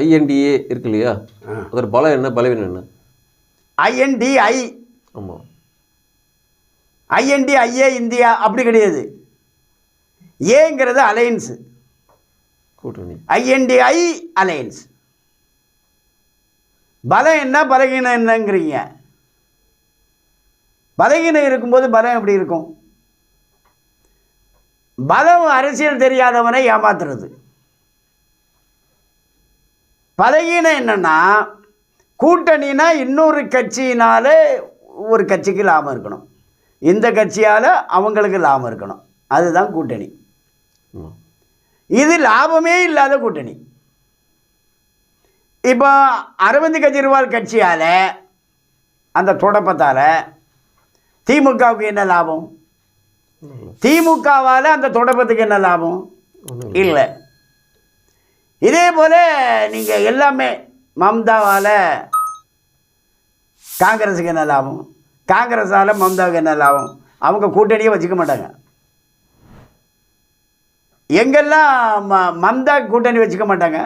INDIA இருக்கு இல்லையா அதோட பலம் என்ன? பலவீனம் என்ன? ஐஎன்டிஐ ஆமாம் ஐஎன்டி ஐஏ இந்தியா அப்படி கிடையாது. ஏங்கிறது அலையன்ஸு கூட்டணி ஐஎன்டிஐ அலையன்ஸ் பலம் என்ன? பலகீனம் என்னங்கிறீங்க. பலகீனம் இருக்கும்போது பலம் எப்படி இருக்கும்? பலம் அரசியல் தெரியாதவனை ஏமாத்துறது. பலகீனம் என்னன்னா கூட்டணினா இன்னொரு கட்சியினால ஒரு கட்சிக்கு லாபம் இருக்கணும். இந்த கட்சியால் அவங்களுக்கு லாபம் இருக்கணும். அதுதான் கூட்டணி. இது லாபமே இல்லாத கூட்டணி. இப்போ அரவிந்த் கெஜ்ரிவால் கட்சியால் அந்த தொடப்பத்தால் திமுகவுக்கு என்ன லாபம்? திமுகவால் அந்த தொடப்பத்துக்கு என்ன லாபம்? இல்லை. இதே போல் நீங்கள் எல்லாமே மம்தாவால் காங்கிரஸுக்கு என்ன லாபம்? காங்கிரஸால் மம்தாவுக்கு என்ன லாபம்? அவங்க கூட்டணியே வச்சுக்க மாட்டாங்க. எங்கெல்லாம் ம மம்தா கூட்டணி வச்சுக்க மாட்டாங்க?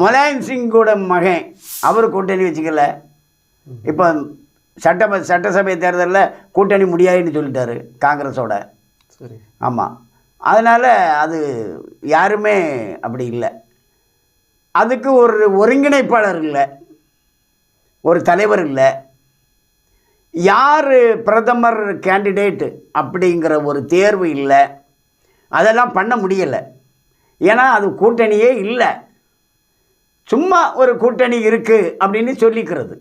முலாயம் சிங் கூட மகன் அவர் கூட்டணி வச்சுக்கல. இப்போ சட்ட சட்டசபை தேர்தலில் கூட்டணி முடியாதுன்னு சொல்லிட்டாரு காங்கிரஸோட. சரி. ஆமாம் அதனால் அது யாருமே அப்படி இல்லை. அதுக்கு ஒரு ஒருங்கிணைப்பாளர் இல்லை ஒரு தலைவர் இல்லை. யார் பிரதமர் கேண்டிடேட் அப்படிங்கிற ஒரு தேர்வு இல்லை. அதெல்லாம் பண்ண முடியலை. ஏன்னா அது கூட்டணியே இல்லை. சும்மா ஒரு கூட்டணி இருக்குது அப்படின்னு சொல்லிக்கிறது.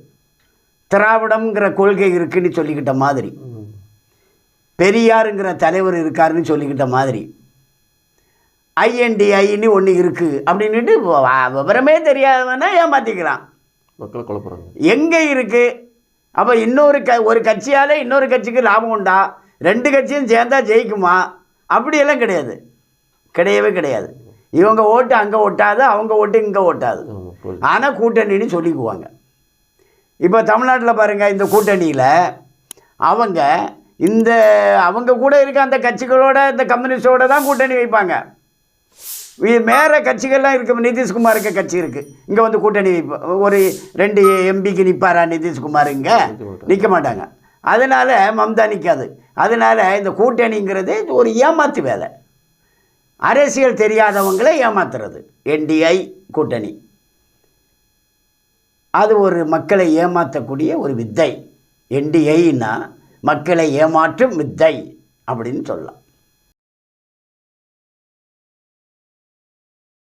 திராவிடம்ங்கிற கொள்கை இருக்குன்னு சொல்லிக்கிட்ட மாதிரி. பெரியாருங்கிற தலைவர் இருக்காருன்னு சொல்லிக்கிட்ட மாதிரி. ஐஎன்டிஐன்னு ஒன்று இருக்குது அப்படின்னுட்டு விவரமே தெரியாதவனா ஏமாற்றிக்கிறான் மக்களை குழப்புறாங்க எங்கே இருக்குது அப்போ இன்னொரு க ஒரு கட்சியால் இன்னொரு கட்சிக்கு லாபம் உண்டா? ரெண்டு கட்சியும் சேர்ந்தா ஜெயிக்குமா? அப்படியெல்லாம் கிடையாது. கிடையவே கிடையாது. இவங்க ஓட்டு அங்கே ஒட்டாது அவங்க ஓட்டு இங்கே புரியுது. ஆனால் கூட்டணின்னு சொல்லிக்குவாங்க. இப்போ தமிழ்நாட்டில் பாருங்கள் இந்த கூட்டணியில் அவங்க இந்த அவங்க கூட இருக்க அந்த கட்சிகளோட இந்த கம்யூனிஸ்டோட தான் கூட்டணி வைப்பாங்க. வி- மேற கட்சிகள்லாம் இருக்கு நிதிஷ்குமாருக்கு கட்சி இருக்குது இங்கே வந்து கூட்டணி ஒரு ரெண்டு எம்பிக்கு நிற்பாரா நிதிஷ்குமார் இங்கே நிக்க மாட்டாங்க. நிற்க மாட்டாங்க. அதனால் மம்தா நிற்காது அதனால் இந்த கூட்டணிங்கிறது ஒரு ஏமாத்து வேலை. அரசியல் தெரியாதவங்களை ஏமாத்துறது. என்டிஐ கூட்டணி. அது ஒரு மக்களை ஏமாற்றக்கூடிய ஒரு வித்தை. என்டிஐன்னா மக்களை ஏமாற்றும் வித்தை அப்படின்னு சொல்லலாம்.